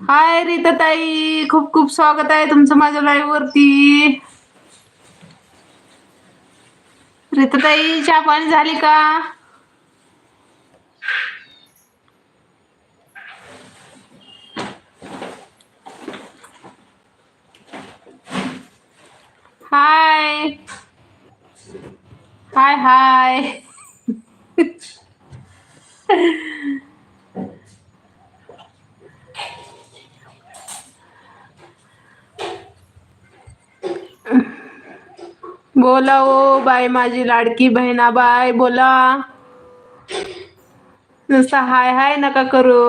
हाय रीता ताई खूप खूप स्वागत आहे तुमचं माझ्या लाईव्ह वरती. रीता ताई चहा पाणी झाली का? हाय. हाय हाय. बोला ओ बाय माझी लाडकी बहिणा बाय बोला. नुसता हाय हाय नका करू.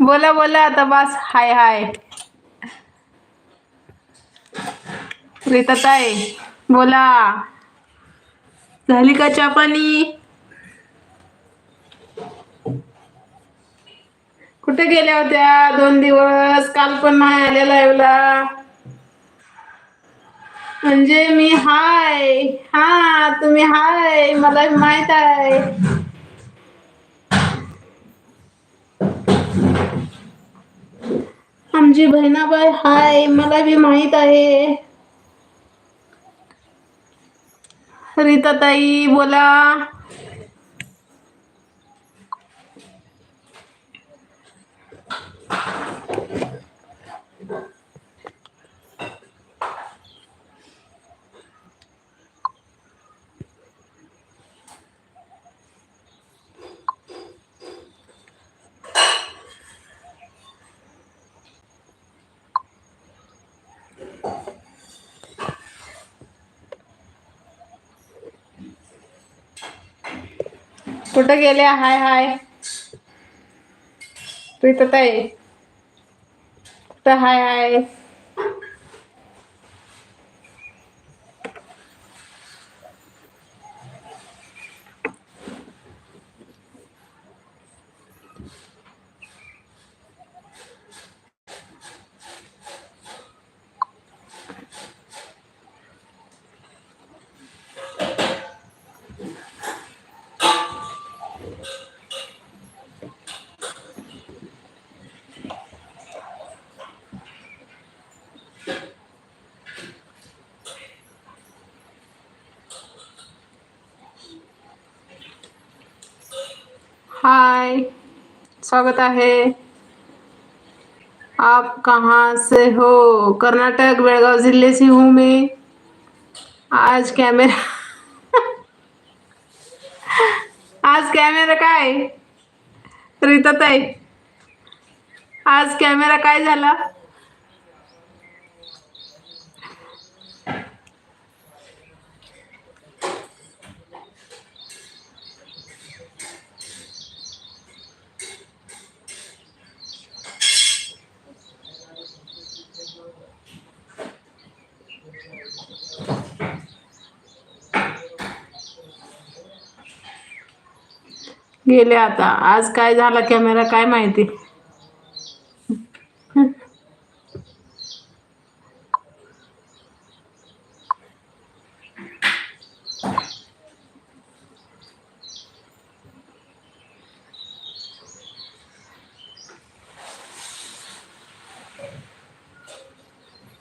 बोला बोला आता बस हाय हाय. रीता ताई बोला. झाली का चहा पाणी? कुठे गेल्या होत्या? दोन दिवस. काल पण नाही आल्या लाईव्हला म्हणजे मी हाय हा तुम्ही हाय मला माहीत आहे. आमची बहिणाबाई हाय मला बी माहीत आहे. रीताताई बोला. कुठं गेल्या हाय हाय. प्रीतताई. ताई स्वागत है आप कहाँ से हो? कर्नाटक बेलगाव ज़िले से हूँ मैं. आज कैमरा आज कैमेरा काय? रीता ताई आज कॅमेरा काय झाला? गेले आता. आज काय झाला कॅमेरा काय माहिती?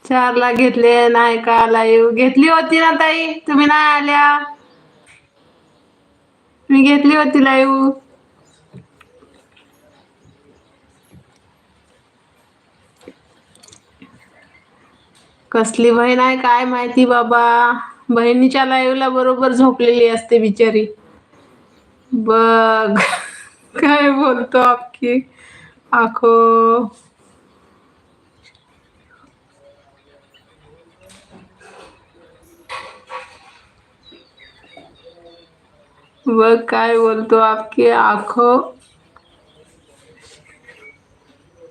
चारला घेतले नाही का लाईव्ह घेतली होती ना ताई? तुम्ही नाही आल्या? मी घेतली होती लाईव्ह कसली बहीण आहे काय माहिती बाबा? बहिणीच्या लाईव्हला बरोबर झोपलेली असते बिचारी. बघ काय बोलतो आपकी? आखो. बघ काय बोलतो आपकी आखो?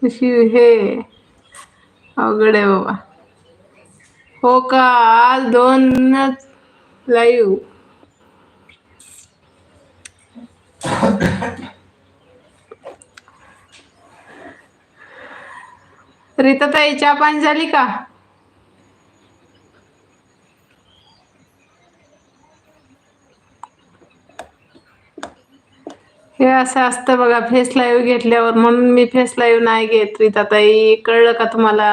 अशी हे. अवघड आहे बाबा. हो का? आज दोनच लाईव्ह रीता ताई चहा पाणी झाली का? असं असतं बघा फेस लाईव्ह घेतल्यावर. म्हणून मी फेस लाईव्ह नाही घेत रीता ताई. कळलं का तुम्हाला?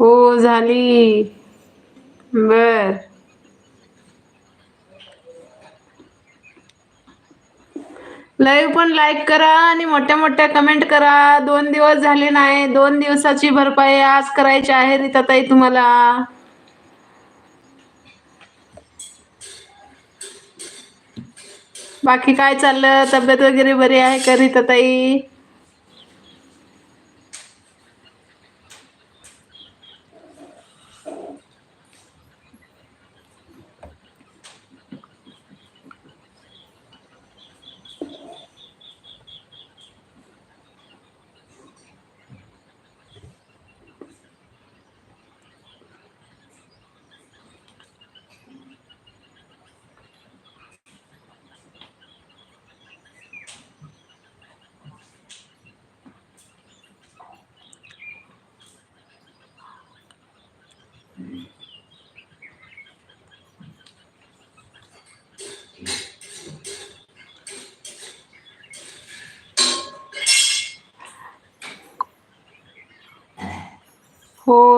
हो झाली. बर. लाईव्ह पण लाईक करा आणि मोठ्या मोठ्या कमेंट करा. दोन दिवस झाले नाही दोन दिवसाची भरपाई आज करायची आहे रीता ताई तुम्हाला. बाकी काय चाललं? तब्येत वगैरे बरी आहे का रीता ताई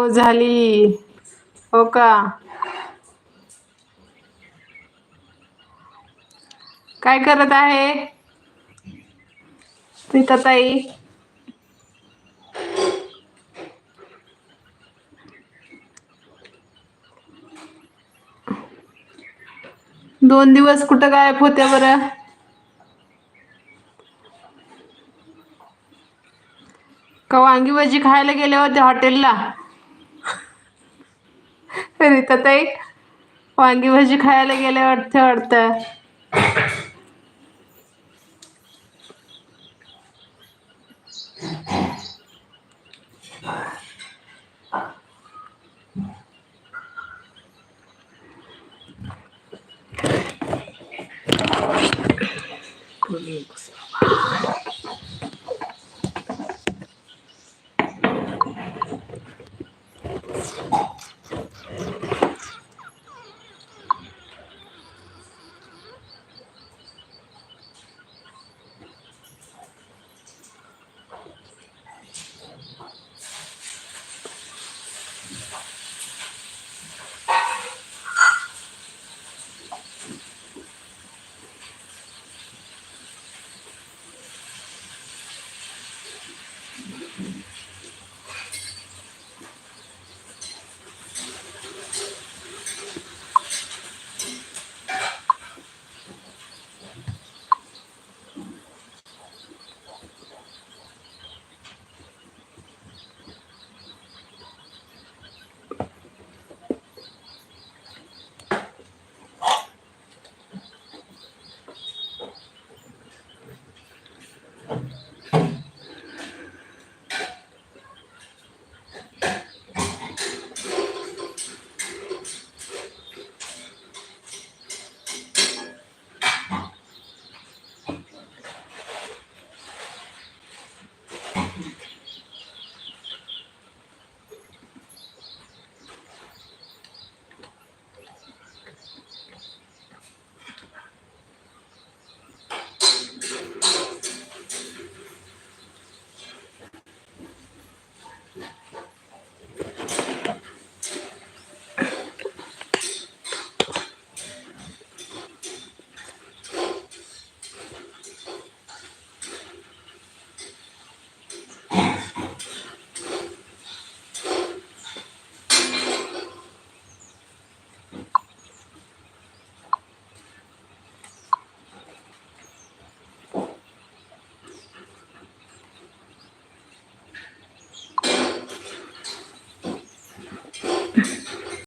हो झाली. हो का? काय करत आहे? रीता ताई दोन दिवस कुठं गायब होत्या बरं? का वांगी भाजी खायला गेले होते हॉटेलला? ताई वांगी भाजी खायला गेले वाटते वाटतं.